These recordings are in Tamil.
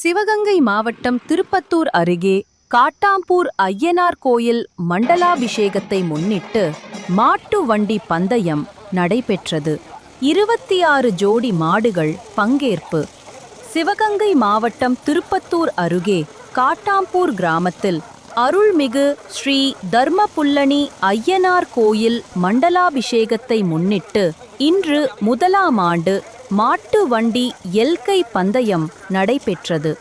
சிவகங்கை மாவட்டம் திருப்பத்தூர் அருகே காட்டாம்பூர் ஐயனார் கோயில் மண்டலாபிஷேகத்தை முன்னிட்டு மாட்டு வண்டி பந்தயம் நடைபெற்றது. இருபத்தி ஆறு ஜோடி மாடுகள் பங்கேற்பு. சிவகங்கை மாவட்டம் திருப்பத்தூர் அருகே காட்டாம்பூர் கிராமத்தில் அருள்மிகு ஸ்ரீ தர்மபுல்லணி ஐயனார் கோயில் மண்டலாபிஷேகத்தை முன்னிட்டு இன்று முதலாம் ஆண்டு மாட்டு வண்டி எல்கை பந்தயம் நடைபெற்றது.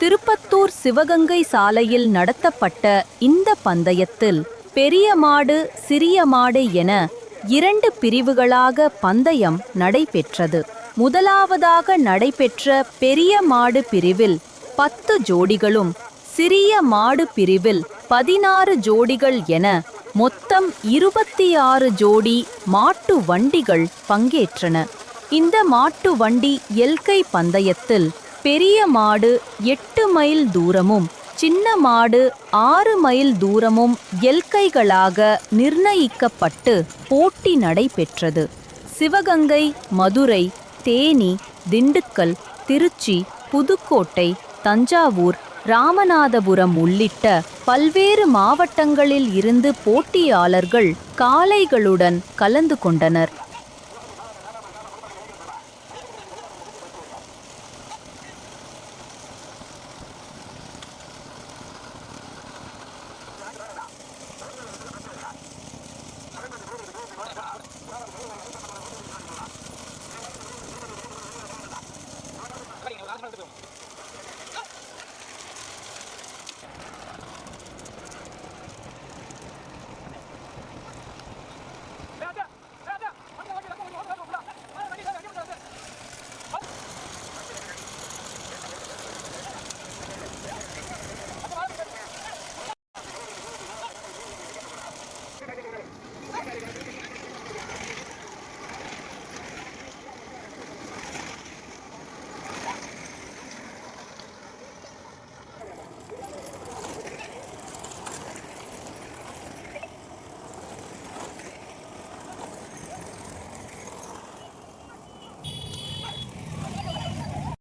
திருப்பத்தூர் சிவகங்கை சாலையில் நடத்தப்பட்ட இந்த பந்தயத்தில் பெரிய மாடு சிறிய மாடு என இரண்டு பிரிவுகளாக பந்தயம் நடைபெற்றது. முதலாவதாக நடைபெற்ற பெரிய மாடு பிரிவில் பத்து ஜோடிகளும் சிறிய மாடு பிரிவில் பதினாறு ஜோடிகள் என மொத்தம் இருபத்தி ஆறு ஜோடி மாட்டு வண்டிகள் பங்கேற்றன. இந்த மாட்டு வண்டி எல்கை பந்தயத்தில் பெரிய மாடு எட்டு மைல் தூரமும் சின்ன மாடு ஆறு மைல் தூரமும் எல்கைகளாக நிர்ணயிக்கப்பட்டு போட்டி நடைபெற்றது. சிவகங்கை மதுரை தேனி திண்டுக்கல் திருச்சி புதுக்கோட்டை தஞ்சாவூர் ராமநாதபுரம் உள்ளிட்ட பல்வேறு மாவட்டங்களில் இருந்து போட்டியாளர்கள் காளைகளுடன் கலந்து கொண்டனர்.